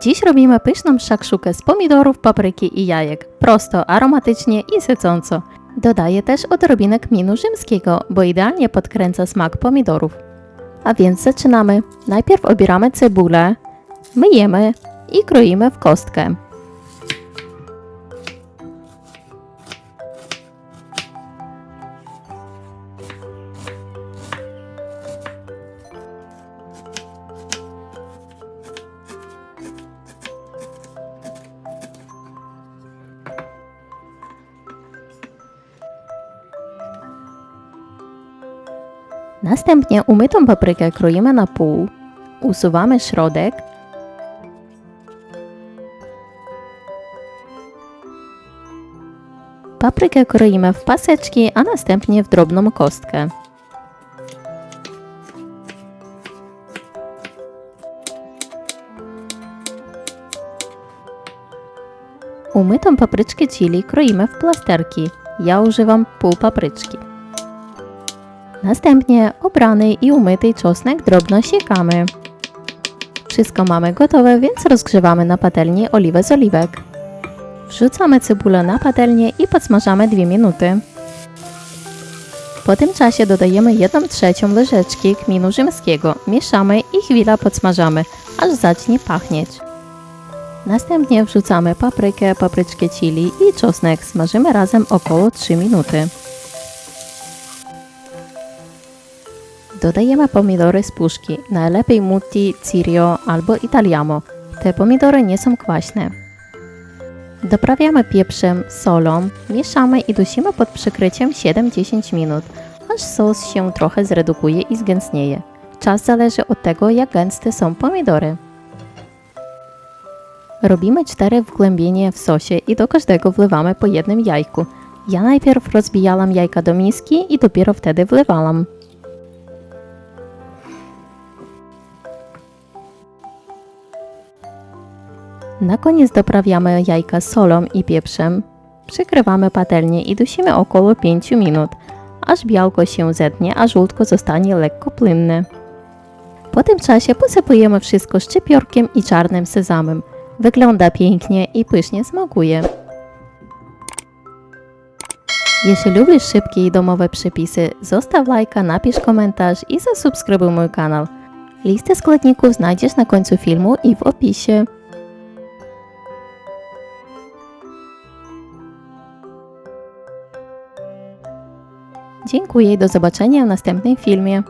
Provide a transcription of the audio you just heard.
Dziś robimy pyszną szakszukę z pomidorów, papryki i jajek. Prosto, aromatycznie i sycąco. Dodaję też odrobinę kminu rzymskiego, bo idealnie podkręca smak pomidorów. A więc zaczynamy. Najpierw obieramy cebulę, myjemy i kroimy w kostkę. Następnie umytą paprykę kroimy na pół, usuwamy środek, paprykę kroimy w paseczki, a następnie w drobną kostkę. Umytą papryczkę chili kroimy w plasterki. Ja używam pół papryczki. Następnie obrany i umyty czosnek drobno siekamy. Wszystko mamy gotowe, więc rozgrzewamy na patelni oliwę z oliwek. Wrzucamy cebulę na patelnię i podsmażamy 2 minuty. Po tym czasie dodajemy 1 trzecią łyżeczki kminu rzymskiego, mieszamy i chwilę podsmażamy, aż zacznie pachnieć. Następnie wrzucamy paprykę, papryczkę chili i czosnek, smażymy razem około 3 minuty. Dodajemy pomidory z puszki, najlepiej mutti, cirio albo italiamo. Te pomidory nie są kwaśne. Doprawiamy pieprzem, solą, mieszamy i dusimy pod przykryciem 7-10 minut, aż sos się trochę zredukuje i zgęstnieje. Czas zależy od tego, jak gęste są pomidory. Robimy cztery wgłębienia w sosie i do każdego wlewamy po jednym jajku. Ja najpierw rozbijałam jajka do miski i dopiero wtedy wlewałam. Na koniec doprawiamy jajka solą i pieprzem. Przykrywamy patelnię i dusimy około 5 minut, aż białko się zetnie, a żółtko zostanie lekko plynne. Po tym czasie posypujemy wszystko szczypiorkiem i czarnym sezamem. Wygląda pięknie i pysznie smakuje. Jeśli lubisz szybkie i domowe przepisy, zostaw lajka, napisz komentarz i zasubskrybuj mój kanał. Listę składników znajdziesz na końcu filmu i w opisie. Dziękuję i do zobaczenia w następnym filmie.